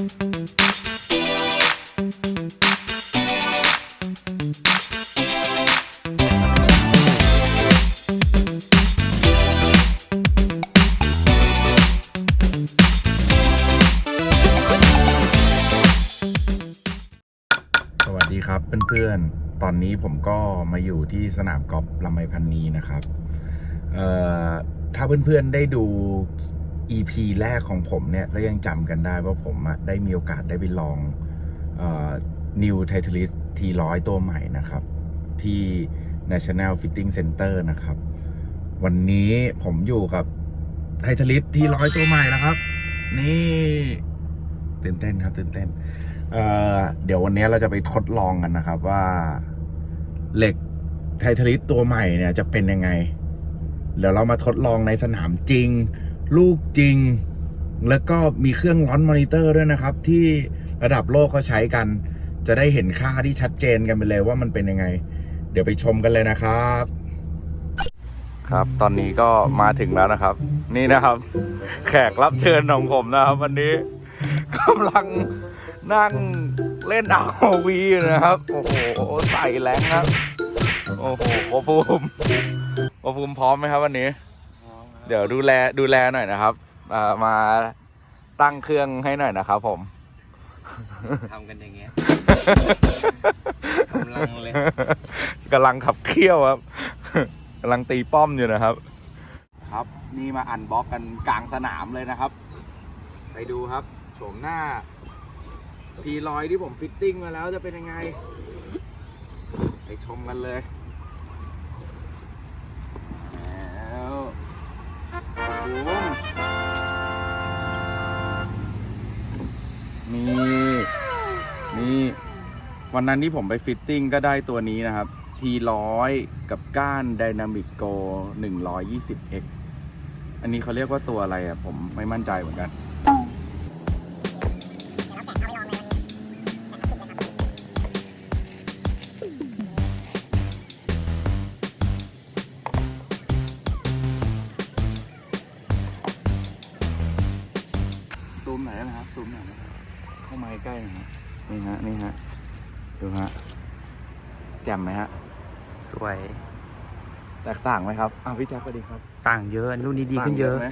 สวัสดีครับเพื่อนๆ ตอนนี้ผมก็มาอยู่ที่สนามกอล์ฟลำไมพันนีนะครับเอ่อถ้าเพื่อนๆ ได้ดู EP แรกของผมเนี่ยก็ยังจำกันได้ว่าผมได้มีโอกาสได้ไปลองเอ่อ New Titleist T100 ตัวใหม่นะครับ ที่ National Fitting Center นะครับ วันนี้ผมอยู่กับ Titleist T100 ตัวใหม่แล้วครับ นี่ตื่นเต้นครับตื่นเต้นเเดี๋ยววันนี้เราจะไปทดลองกันนะครับว่าเหล็กไททลิสตัวใหม่เนี่ยจะเป็นยังไง เดี๋ยวเรามาทดลองในสนามจริง ลูกจริง แล้วก็มีเครื่องร้อนมอนิเตอร์ด้วยนะครับ ที่ระดับโลกเขาใช้กัน จะได้เห็นค่าที่ชัดเจนกันไปเลยว่ามันเป็นยังไง เดี๋ยวไปชมกันเลยนะครับ ครับตอนนี้ก็มาถึงแล้วนะครับ นี่นะครับ แขกรับเชิญของผมนะครับ วันนี้กำลังนั่งเล่นเอาวีนะครับ โอ้โห ใส่แรงครับ โอ้โหโอภูมิโอภูมิพร้อมไหมครับวันนี้ เดี๋ยวดูแลดูแลหน่อยนะครับอ่ามาตั้งเครื่องให้หน่อยนะครับ ผมทำกันอย่างเงี้ยกำลังเลยกำลังขับเคี่ยวครับกำลังตีป้อมอยู่นะครับ ครับ นี่มาอันบล็อกกันกลางสนามเลยนะครับ ไปดูครับโฉมหน้าทีลอยที่ผมฟิตติ้งมาแล้วจะเป็นยังไง ไปชมกันเลยแล้ว มนี่นี่ วันนั้นที่ผมไปฟิตติ้งก็ได้ตัวนี้นะครับ T100 กับก้านไดนามิกโก 120X อันนี้เขาเรียกว่าตัวอะไรอะ ผมไม่มั่นใจเหมือนกัน ซูมหน่อยได้ไหมครับซูมหน่อยนะครับเข้ามาใกล้ๆหน่อยฮะนี่ฮะนี่ฮะดูฮะแจ่มไหมฮะสวยแตกต่างไหมครับอ้าวพี่แจ๊คสวัสดีครับต่างเยอะรุ่นนี้ดีขึ้นเยอะ ต่างไหม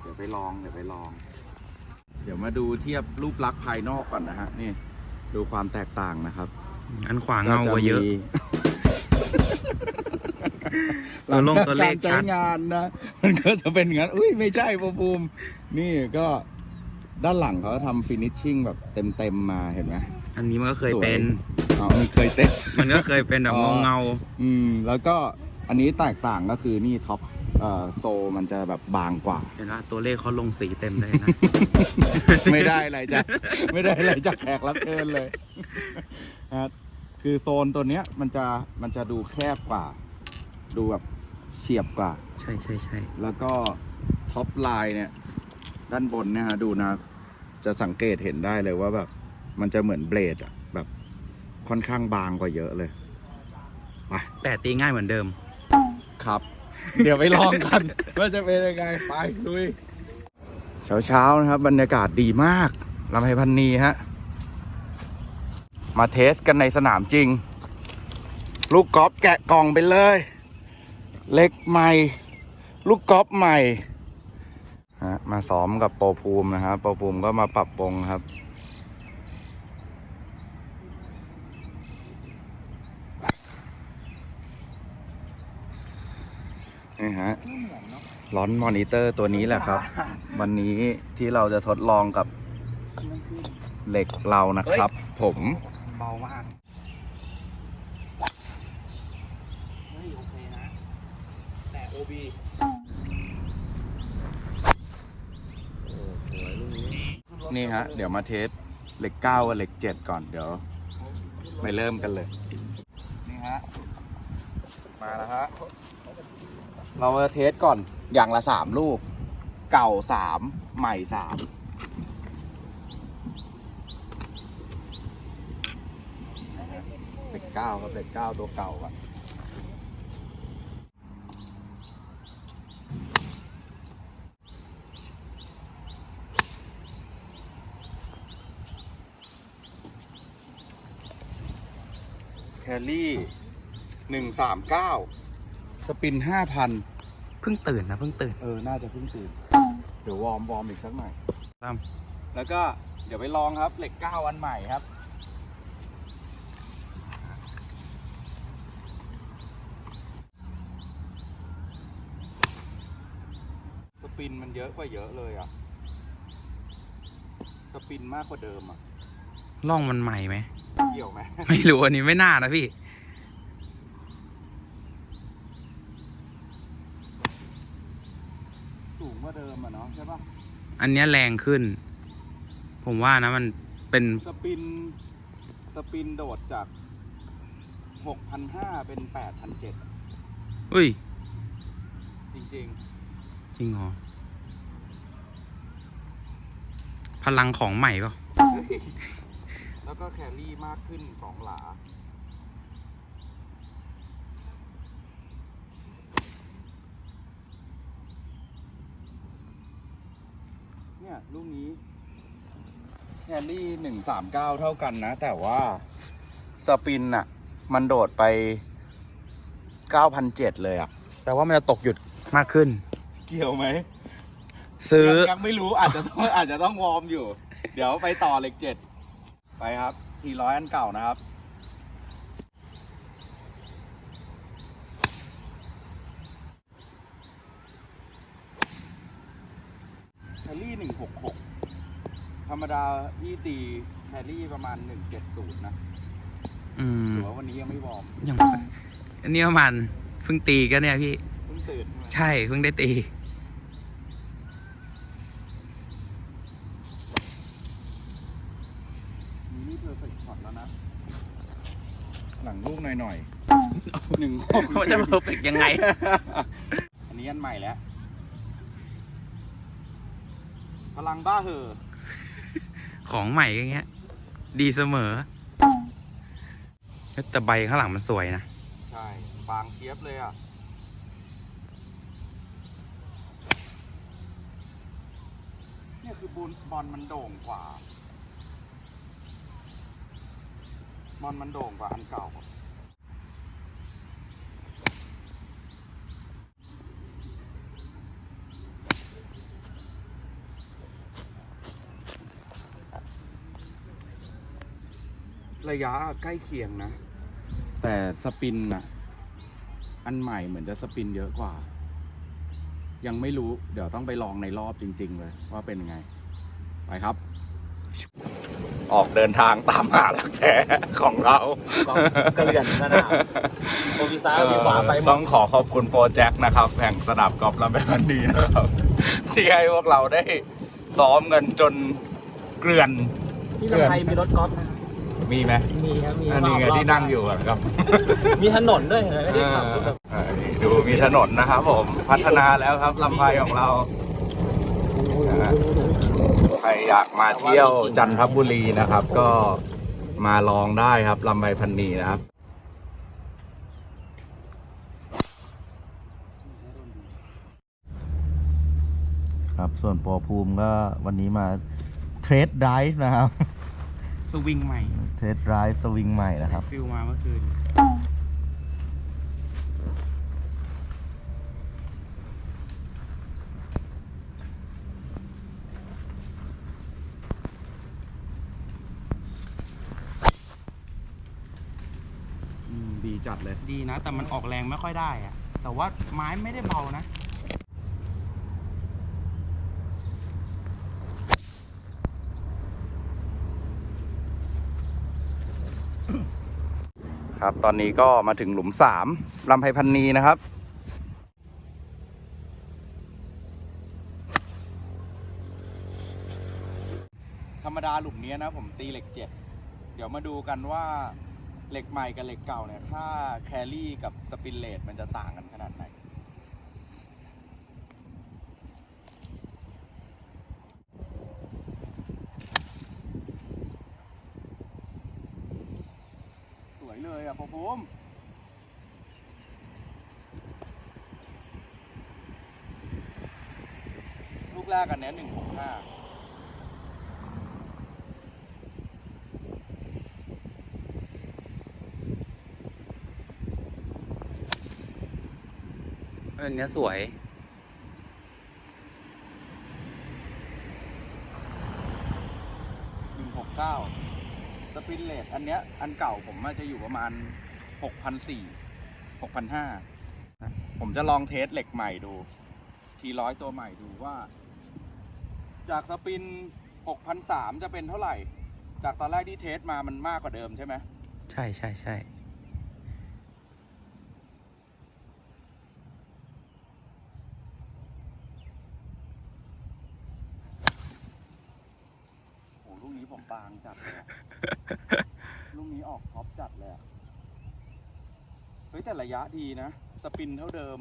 เดี๋ยวไปลองเดี๋ยวไปลอง เดี๋ยวมาดูเทียบรูปลักษณ์ภายนอกก่อนนะฮะนี่ ดูความแตกต่างนะครับอันขวาเงากว่าเยอะจมี ตัวลงตัวเลขการใช้ชัดงานนะ มันก็จะเป็นอย่างนั้นอุ้ยไม่ใช่ปะภูมินี่ก็ด้านหลังเขาทำฟินิชชิ่งแบบเต็มๆมาเห็นไหม อันนี้มันก็เคยสวย เป็น อ๋อมันเคยเต็มมันก็เคยเป็นแบบอ๋อเงาเงาอืม แล้วก็อันนี้แตกต่างก็คือนี่ท็อปเอ่อโซลมันจะแบบบางกว่า ๆเห็นว่าตัวเลขเขาลงสีเต็มเลยนะ ไม่ได้อะไรจ้ะไม่ได้อะไรจากแขกรับเชิญเลยนะคือโซนตัวเนี้ยมันจะมันจะดูแคบกว่า ดูแบบเฉียบกว่า ใช่ใช่ใช่แล้วก็ท็อปไลน์เนี่ย ด้านบนเนี่ยฮะดูนะ จะสังเกตเห็นได้เลยว่าแบบ มันจะเหมือนเบลดอะแบบค่อนข้างบางกว่าเยอะเลยแต่ตีง่ายเหมือนเดิมครับ เดี๋ยวไปลองกัน ว่าจะเป็นยังไง ไปลุยเช้าเช้าๆนะครับ บรรยากาศดีมากลำไพพันนีฮะ มาเทสกันในสนามจริง ลูกกอล์ฟแกะกล่องไปเลย เล็กใหม่ ลูกกอล์ฟใหม่ฮะมาซ้อมกับโปรภูมินะครับโปรภูมิก็มาปรับปรุงครับ นี่ฮะร้อนมอนิเตอร์ตัวนี้แหละครับ วันนี้ที่เราจะทดลองกับเหล็กเรานะครับ ผม เบามากเฮ้ยโอเคนะ แต่ OB นี่ฮะ เดี๋ยวมาเทสเหล็กเก้ากับเหล็กเจ็ดก่อนเดี๋ยว ไปเริ่มกันเลย นี่ฮะ มาแล้วฮะ เราจะเทสก่อนอย่างละสามลูก เก่าสามใหม่สามเหล็กเก้าครับเหล็กเก้าตัวเก่าก่อน แคลรี่หนึ่งสามเก้าสปินห้าพันเพิ่งตื่นนะเพิ่งตื่น เออ น่าจะเพิ่งตื่น เดี๋ยววอร์มวอร์มอีกสักหน่อยตามแล้วก็เดี๋ยวไปลองครับ เหล็กเก้าอันใหม่ครับ สปินมันเยอะกว่าเยอะเลยอะ สปินมากกว่าเดิมอะ ล่องมันใหม่ไหม เกี่ยวไหมไม่รู้อันนี้ไม่น่านะพี่สูงกว่าเดิมอะเนาะใช่ปะอันเนี้ยแรงขึ้น ผมว่านะมันเป็นสปินสปินโดดจากหกพันห้าเป็นแปดพันเจ็ดอุ้ย จริงจริงเหรอพลังของใหม่เปล่ะ ๆ แล้วก็แครี่มากขึ้นสองหลา เนี่ยลูกนี้แครี่หนึ่งสามเก้าเท่ากันนะ แต่ว่าสปินอะมันโดดไปเก้าพันเจ็ดเลยอะแปลว่ามันจะตกหยุดมากขึ้น เกี่ยวไหม ซื้อ ยังยังไม่รู้อาจจะต้องอาจจะต้องวอร์มอยู่ เดี๋ยวไปต่อเหล็กเจ็ด ไปครับ ทีร้อยอันเก่านะครับ แคลรี่หนึ่งหกหกธรรมดาพี่ตีแคลรี่ประมาณหนึ่งเจ็ดศูนย์นะอืมหรือว่าวันนี้ยังไม่วอร์มยังอันนี้ประมาณเพิ่งตีก็เนี่ยพี่ เพิ่งตื่นใช่ไหมใช่เพิ่งได้ตี มีนี่เพอร์เฟกช็อตแล้วนะ หน่อยหนึ่งหกมันจะเพอร์เฟกยังไง อันนี้อันใหม่แล้ว พลังบ้าเหอะของใหม่อย่างเงี้ย ดีเสมอ แต่ใบข้างหลังมันสวยนะ ใช่ บางเทียบเลยอะ เนี่ยคือบอลบอลมันโด่งกว่า บอลมันโด่งกว่าอันเก่า ระยะใกล้เคียงนะ แต่สปินน่ะอันใหม่เหมือนจะสปินเยอะกว่า ยังไม่รู้เดี๋ยวต้องไปลองในรอบจริง ๆ เลย ว่าเป็นยังไง ไปครับ ออกเดินทางตามหาหลักแท้ของเรา กระเรียนสนามโอมิซ้ายโอมิขวาไปหมต้ดองขอขอบคุณโปรแจ็คนะครับแห่งสนามกอล์ฟลำแบบนดีนะครับ ที่ให้พวกเราได้ซ้อมกันจนเกลื่อน ที่ลำไทยมีรถกอล์ฟนะ มีไหมมีครับมีอันนี้ไงรอบๆที่นั่งอยู่อะครับ มีถนนด้วยเห็นไหมไม่ได้ขับรถแบบอ่านี่ดูมีถนนนะครับผม พัฒนาแล้วครับลำไพของเรา ใครอยากมาเที่ยวจันทบุรีนะครับ ก็มาลองได้ครับลำไพพันนีนะครับ ครับส่วนโปรภูมิก็วันนี้มาเทรดไดฟ์นะครับ สวิงใหม่เทรดไดฟ์สวิงใหม่นะครับ ฟิลมาเมื่อคืน อืมดีจัดเลย ดีนะ แต่มันออกแรงไม่ค่อยได้อะแต่ว่าไม้ไม่ได้เบานะ ครับ ตอนนี้ก็มาถึงหลุมสามลำไพพันนีนะครับ ธรรมดาหลุมนี้นะผมตีเหล็กเจ็ดเดี๋ยวมาดูกันว่าเหล็กใหม่กับเหล็กเก่าเนี่ยถ้าแครี่กับสปินเลตมันจะต่างกันขนาดไหน มลูกแรกกันแหนหนึ่งหกห้าอันนี้สวย หนึ่งหกเก้าสปินเลสอันเนี้ย อันเก่าผมมันจะอยู่ประมาณ หกพันสี่หกพันห้าผมจะลองเทสเหล็กใหม่ดู ทีร้อยตัวใหม่ดูว่า จากสปินหกพันสามจะเป็นเท่าไหร่ จากตอนแรกที่เทสมามันมากกว่าเดิมใช่ไหมใช่ใช่ใช่โหลูกนี้ผมบางจัดเลยอะลูกนี้ออกท็อปจัดเลยอะเฮ้ยแต่ระยะดีนะ สปินเท่าเดิม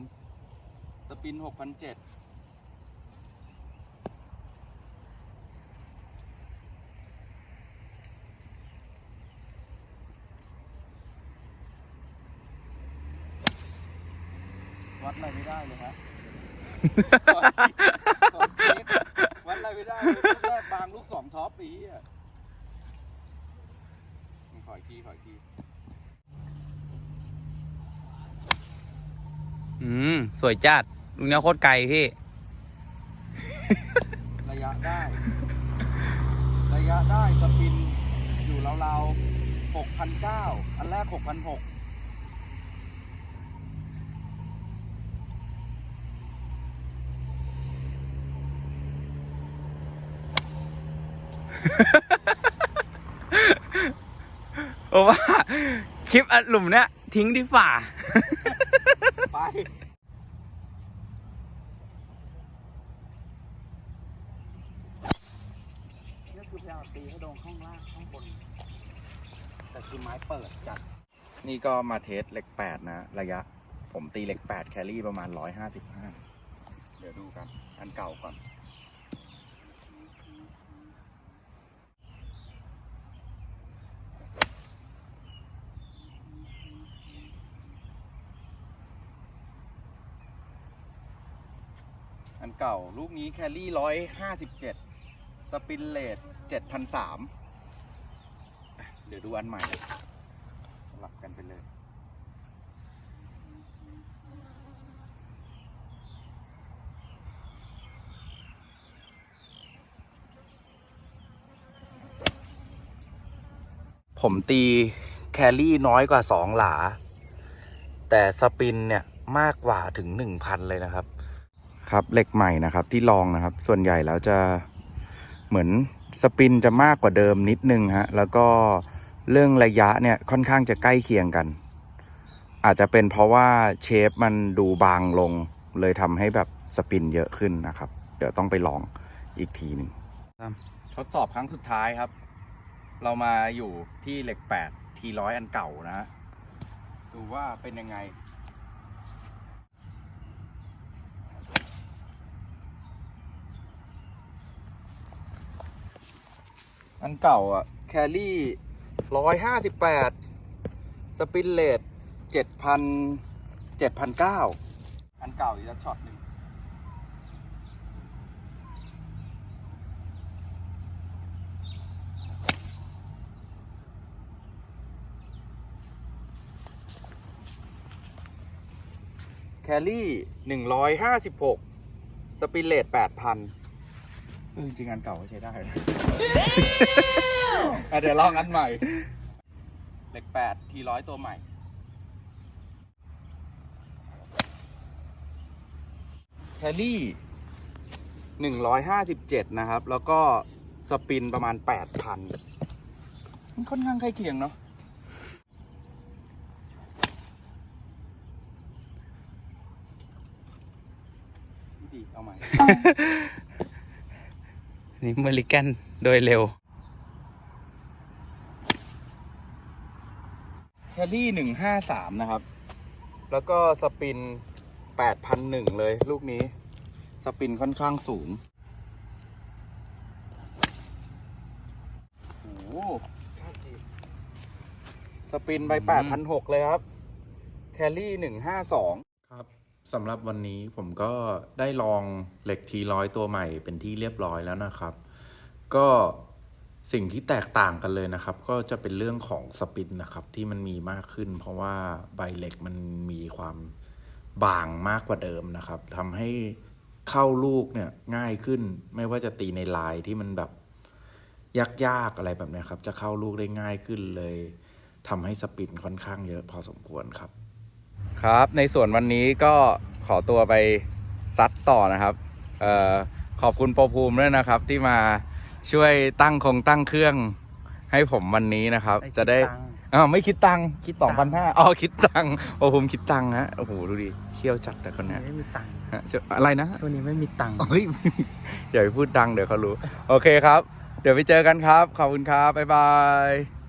สปินหกพันเจ็ดวัดอะไรไม่ได้เลยฮะ ก่อนก่อนเทควัดอะไรไม่ได้เลยลูกแรกบางลูกสองท็อปอีอะขออีกทีขออีกที อืม สวยจัดลุงเนี้ยโคตรไกลพี่ ระยะได้ ระยะได้สปิน อยู่ราวๆหกพันเก้าอันแรกหกพันหกโอ้ว่า คลิปอัดหลุมเนี้ยทิ้งดีฝ่า ไปนี่คือพยายามตีให้โดนข้างล่างข้างบน แต่คือไม้เปิดจัด นี่ก็มาเทสเหล็กแปดนะ ระยะ ผมตีเหล็กแปดแครี่ประมาณร้อยห้าสิบห้าเดี๋ยวดูกัน อันเก่าก่อน เก่า ลูกนี้แครี่ร้อยห้าสิบเจ็ดสปินเลทเจ็ดพันสามเดี๋ยวดูอันใหม่ สลับกันไปเลย ผมตีแครี่น้อยกว่าสองหลา แต่สปินเนี่ย มากกว่าถึงหนึ่งพันเลยนะครับ ครับเหล็กใหม่นะครับที่ลองนะครับ ส่วนใหญ่แล้วจะเหมือนสปินจะมากกว่าเดิมนิดนึงฮะแล้วก็เรื่องระยะเนี่ยค่อนข้างจะใกล้เคียงกัน อาจจะเป็นเพราะว่าเชฟมันดูบางลงเลยทำให้แบบสปินเยอะขึ้นนะครับ เดี๋ยวต้องไปลองอีกทีหนึ่งทดสอบครั้งสุดท้ายครับ เรามาอยู่ที่เหล็กแปดทีร้อยอันเก่านะ ดูว่าเป็นยังไง อันเก่าอะแครี่ร้อยห้าสิบแปดสปินเลทเจ็ดพันเจ็ดพันเก้าอันเก่าอีกแล้วช็อตหนึ่งแครี่หนึ่งร้อยห้าสิบหกสปินเลทแปดพัน จริงๆอันเก่าก็ใช้ได้นะอะเดี๋ยวลองอันใหม่เลขแปดทีร้อยตัวใหม่ แครี่หนึ่งร้อยห้าสิบเจ็ดนะครับ แล้วก็สปินประมาณแปดพันมันค่อนข้างใกล้เคียงเนาะ ดีเอาใหม่ นี่เมริกันโดยเร็วแคลรี่หนึ่งห้าสามนะครับ แล้วก็สปินแปดพันหนึ่งเลย ลูกนี้ สปินค่อนข้างสูงโอ้โหสปินไปแปดพันหกเลยครับ แคลรี่หนึ่งห้าสอง สำหรับวันนี้ผมก็ได้ลองเหล็กทีร้อยตัวใหม่เป็นที่เรียบร้อยแล้วนะครับ ก็สิ่งที่แตกต่างกันเลยนะครับ ก็จะเป็นเรื่องของสปินนะครับที่มันมีมากขึ้น เพราะว่าใบเหล็กมันมีความบางมากกว่าเดิมนะครับทำให้เข้าลูกเนี่ยง่ายขึ้น ไม่ว่าจะตีในลายที่มันแบบยากๆอะไรแบบนี้ครับ จะเข้าลูกได้ง่ายขึ้นเลยทำให้สปินค่อนข้างเยอะพอสมควรครับ ครับ ในส่วนวันนี้ก็ขอตัวไปซัดต่อนะครับเอ่อขอบคุณโปรภูมิด้วยนะครับ ที่มาช่วยตั้งคงตั้งเครื่องให้ผมวันนี้นะครับ จะได้อ้าวไม่คิดตังค์คิดสตัองงพันค์ห้าอ๋อคิดตังค์โอ้ผมคิดตังค์ฮะโอ้โหดูดิเชี่ยวจัดแต่คนเนี้ยไม่มีตังค์ฮะเชี่ยวอะไรนะช่วงนี้ไม่มีตังค์เฮ้ยอย่าไปพูดดังเดี๋ยวเขารู้ โอเคครับ เดี๋ยวไปเจอกันครับ ขอบคุณครับ บ๊ายบาย